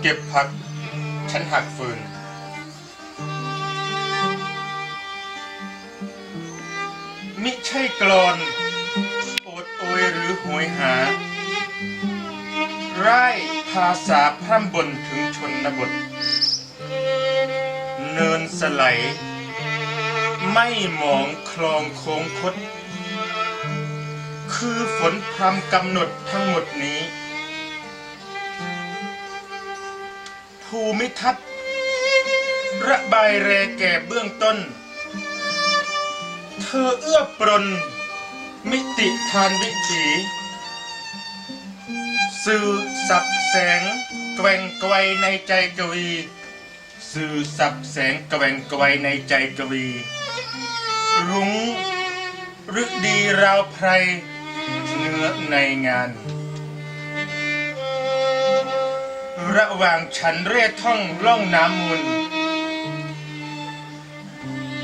เก็บผัก ฉันหักฟืน มิใช่กลอนโอดโอยหรือหวยหา ไร่ภาษาพร่ำบนถึงชนบท เนินสไลด์ไม่หมองคลองโค้งคด คือฝนพรำกำหนดทั้งหมดนี้ ภูมิทัศน์ ระบายแรแก่เบื้องต้น เธอเอื้อปรน มิติทานวิถีสื่อสับแสงแกว่งไกวในใจกวีสื่อสับแสงแกว่งไกวในใจกวี รุ้งฤดีราวไพรเนื้อในงาน ระหว่างฉันเร่ท่องล่องน้ำมูล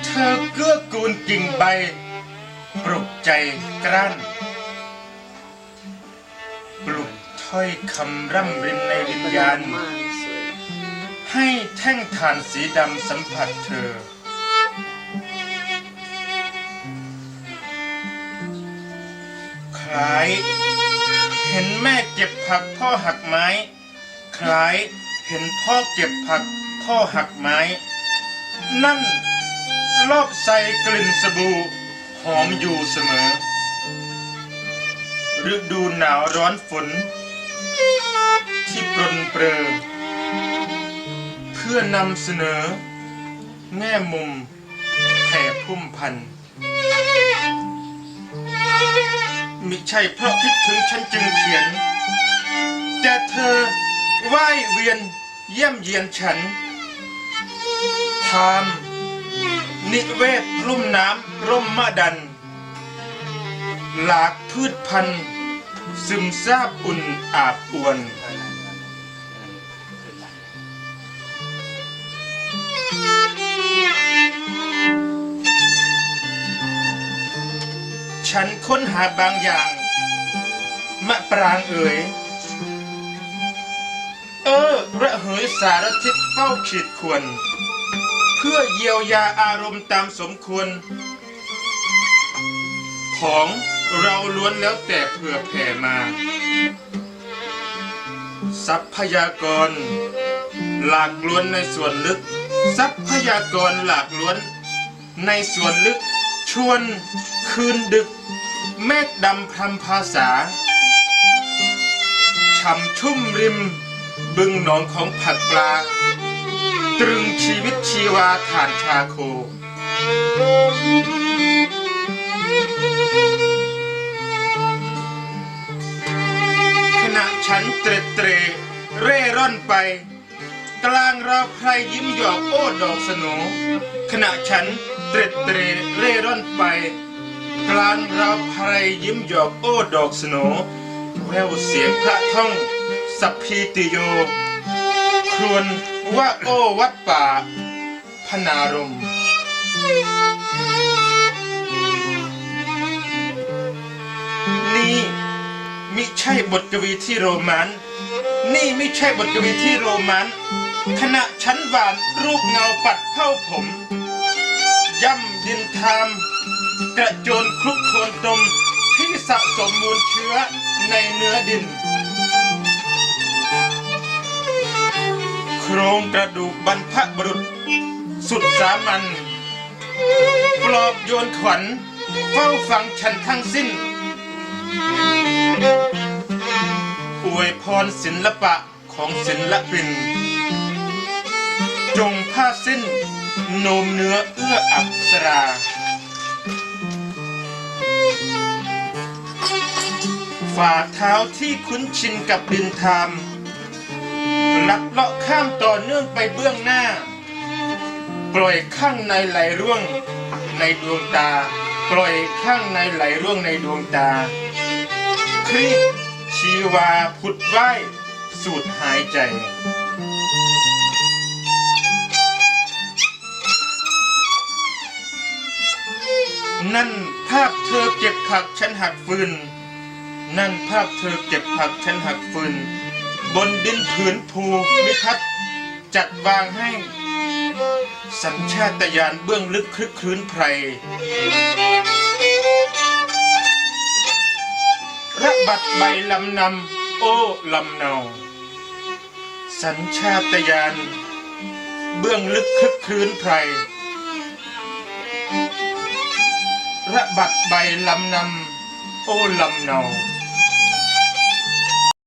เธอเกื้อกูลกิ่งใบ ปลุกใจกลั้น ปลุกถ้อยคำร่ำรินในวิญญาณ ให้แท่งฐานสีดำสัมผัสเธอ คล้าย เห็นแม่เก็บผักพ่อหักไม้ คล้ายเห็นพ่อเก็บผักพ่อหักไม้ นั่นรอบใส่กลิ่นสบู่หอมอยู่เสมอ ฤดูหนาวร้อนฝน ที่ปรนเปรอ เพื่อนำเสนอ แง่มุมแผ่พุ่มพันธุ์มิใช่เพราะคิดถึงฉันจึง วียนเยี่ยมเยียนฉันทามนิเวศลุ่มน้ำร่มมะดัน หลากพืชพันธุ์ซึมซาบอุ่นอาบอวน ฉันค้นหาบางอย่าง มะปรางเอ๋ย ระเหยสารทิศเฝ้าขีดควร เพื่อเยียวยาอารมณ์ตามสมควร ของเราล้วนแล้วแต่เผื่อแผ่มา ทรัพยากร หลากล้วนในส่วนลึก ทรัพยากรหลากล้วน ในส่วนลึกชวนคืนดึก เมฆดำพรำภาษาช่ำชุ่มริม บึงหนองของผักปลา ตรึงชีวิตชีวาฐานชาโค ขณะฉันเตร็ดเตรเร่ร่อนไป กลางเราใครยิ้มหยอกโอ้ดอกสนขณะฉันเตร็ดเตรเร่ร่อนไป กลางเราใครยิ้มหยอกโอ้ดอกสนแววเสียงพระท่อง สัพพีติโย ครวนว่าโอวัดป่า พนารมนี่มิใช่บทกวีที่โรแมนต์นี่ไม่ใช่บทกวีที่โรแมนต์ขณะฉันหวานรูปเงาปัดเผ้าผม ย่ำดินทาม กระโจนคลุกโคลนตมที่สะสมมูลเชื้อในเนื้อดิน รงกระดูกบรรพบุรุษ สุดสามัญปลอบโยนขวัญเฝ้าฟังฉันทั้งสิ้น อวยพรศิลปะของศิลปิน จงผ้าสิ้นโนมเนื้อเอื้ออัปสรา ฝ่าเท้าที่คุ้นชินกับดินทาม ลัดเลาะข้ามต่อเนื่องไปเบื้องหน้า ปล่อยข้างในไหลร่วงในดวงตา ปล่อยข้างในไหลร่วงในดวงตาครีบชีวาผุดว่ายสูดหายใจนั่นภาพเธอเก็บผักฉันหักฟืน นั่นภาพเธอเก็บผักฉันหักฟืน บนดินผืนภูมิทัศน์จัดวางให้ สัญชาตญาณเบื้องลึกคลึกคลื้นไพรระบัดใบลำนำโอ้ลำเนา สัญชาตญาณเบื้องลึกคลึกคลื้นไพรระบัดใบลำนำโอ้ลำเนา